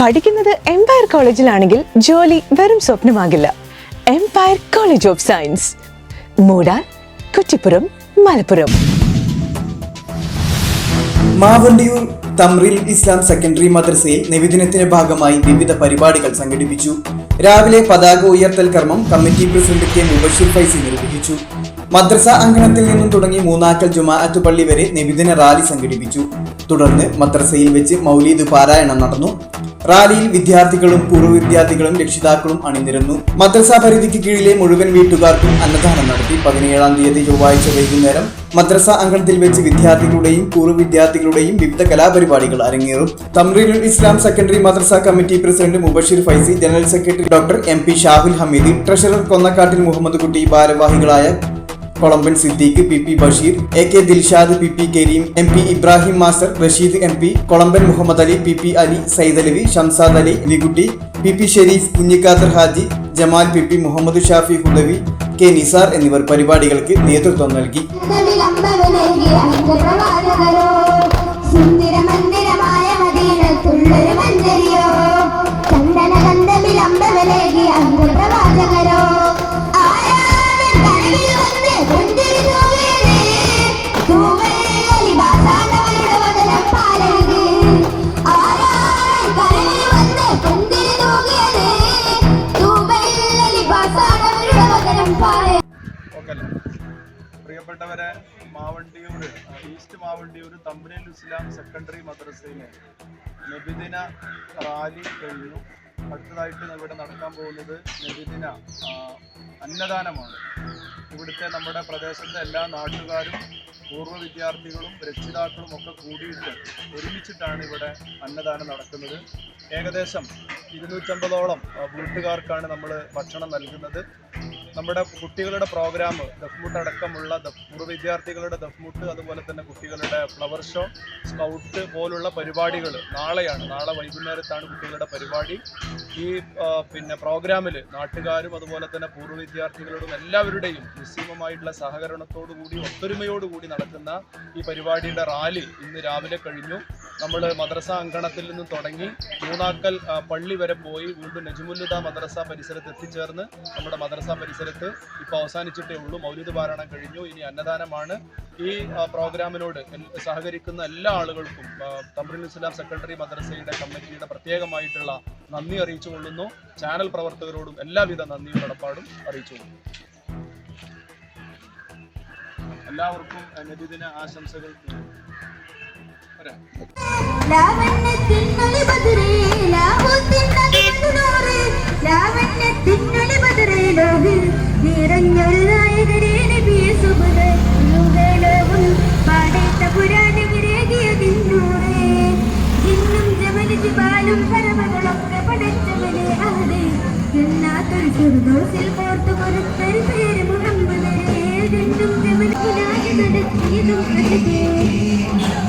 പഠിക്കുന്നത് എംപയർ കോളേജിലാണെങ്കിൽ ജോലി വെറും സ്വപ്നമാകില്ല. എംപയർ കോളേജ് ഓഫ് സയൻസ് മൂടാർ കുറ്റിപ്പുറം മലപ്പുറം. മാവണ്ടിയൂർ തമ്രിൽ ഇസ്ലാം സെക്കൻഡറി മദ്രസയിൽ നിവേദനത്തിന്റെ ഭാഗമായി വിവിധ പരിപാടികൾ സംഘടിപ്പിച്ചു. രാവിലെ പതാക ഉയർത്തൽ കർമ്മം committee president K Mubashir Faizi നിർവഹിച്ചു. മദ്രസ അങ്കണത്തിൽ നിന്നും തുടങ്ങി മൂന്നാക്കൽ ജുമാഅത്ത് പള്ളി വരെ നിവേദന റാലി സംഘടിപ്പിച്ചു. തുടർന്ന് മദ്രസയിൽ വെച്ച് മൗലീദ് പാരായണം നടന്നു. റാലിയിൽ വിദ്യാർത്ഥികളും പൂർവ വിദ്യാർത്ഥികളും രക്ഷിതാക്കളും അണിനിരന്നു. മദ്രസ പരിധിക്ക് കീഴിലെ മുഴുവൻ വീട്ടുകാർക്കും അന്നദാനം നടത്തി പതിനേഴാം തീയതി ചൊവ്വാഴ്ച വൈകുന്നേരം മദ്രസ അങ്കണത്തിൽ വെച്ച് വിദ്യാർത്ഥികളുടെയും പൂർവ വിദ്യാർത്ഥികളുടെയും വിവിധ കലാപരിപാടികൾ അരങ്ങേറും. Tamrinul Islam secondary Madrasa committee president Mubashir Faizy general secretary doctor M P Shahul Hameed treasurer Konnakkattil Muhammad Kutty ഭാരവാഹികളായ Kolamban Siddique P P Basheer A K Dilshad P P Kareem M P Ibrahim master Rasheed M P Kolamban Muhammad Ali P P Ali Saidalavi Shamsad Ali Ligutti P P Sherif Kunhikader Haji Jamal P P Muhammad Shafi Hudawi K Nisar എന്നിവർ പരിപാടികൾക്ക് നേതൃത്വം നൽകി. Okay പ്രിയപ്പെട്ടവരെ Mavandiyur east Mavandiyoor തമ്പനിൽ Islam secondary മദ്രസയിലെ നബിദിന rally കഴിഞ്ഞു. അടുത്തതായിട്ട് ഇവിടെ നടക്കാൻ പോകുന്നത് നബിദിന അന്നദാനമാണ്. ഇവിടുത്തെ നമ്മുടെ പ്രദേശത്തെ എല്ലാ നാട്ടുകാരും പൂർവ വിദ്യാർത്ഥികളും രക്ഷിതാക്കളും ഒക്കെ കൂടിയിട്ട് ഒരുമിച്ചിട്ടാണ് ഇവിടെ അന്നദാനം നടക്കുന്നത്. ഏകദേശം ഇരുന്നൂറ്റമ്പതോളം വീട്ടുകാർക്കാണ് നമ്മൾ ഭക്ഷണം നൽകുന്നത്. നമ്മുടെ കുട്ടികളുടെ പ്രോഗ്രാം ദഫ്മുട്ട് അടക്കമുള്ള പൂർവ വിദ്യാർത്ഥികളുടെ ദഫ്മുട്ട് അതുപോലെ തന്നെ കുട്ടികളുടെ ഫ്ലവർ ഷോ സ്കൗട്ട് പോലുള്ള പരിപാടികൾ നാളെയാണ്. നാളെ വൈകുന്നേരത്താണ് കുട്ടികളുടെ പരിപാടി. ഈ പിന്നെ പ്രോഗ്രാമിൽ നാട്ടുകാരും അതുപോലെ തന്നെ പൂർവ വിദ്യാർത്ഥികളോടും എല്ലാവരുടെയും നിസ്സീമമായിട്ടുള്ള സഹകരണത്തോടു കൂടി ഒത്തൊരുമയോടുകൂടി നടക്കുന്ന ഈ പരിപാടിയുടെ റാലി ഇന്ന് രാവിലെ കഴിഞ്ഞു. നമ്മൾ മദ്രസ അങ്കണത്തിൽ നിന്ന് തുടങ്ങി മൂന്നാക്കൽ പള്ളി വരെ പോയി വീണ്ടും നജുമുല്ലുദ മദ്രസ പരിസരത്ത് എത്തിച്ചേർന്ന് നമ്മുടെ മദ്രസ പരിസരത്ത് ഇപ്പോൾ അവസാനിച്ചിട്ടേ ഉള്ളൂ. മൗലിദ് പാരായണം കഴിഞ്ഞു. ഇനി അന്നദാനമാണ്. ഈ പ്രോഗ്രാമിനോട് സഹകരിക്കുന്ന എല്ലാ ആളുകൾക്കും തമ്രിൽ ഇസ്ലാം സെക്രട്ടറി മദ്രസയുടെ കമ്മിറ്റിയുടെ പ്രത്യേകമായിട്ടുള്ള നന്ദി അറിയിച്ചു കൊള്ളുന്നു. ചാനൽ പ്രവർത്തകരോടും എല്ലാവിധ നന്ദിയും കടപ്പാടും അറിയിച്ചു എല്ലാവർക്കും നബിദിന ആശംസകൾ. നിറഞ്ഞൊരു നായകരേ നബിയെ സുബ്ഹാൻ. ലോകലോകം പാടേത്ത പുരാണകരേകിയ തിന്നൂറേ. ജിന്നും ജബൽ ജിബാലും കരമകളൊക്കെ പടച്ചവനെ അഹദേ. ജന്നാത്തുൽ ഫിർദൗസിൽ കോർത്തു കൊടുത്തൊരു പേര് മുഹമ്മദരേ. ജിന്നും ജബൽ പുലാകി നടത്തിയതും അഹദേ.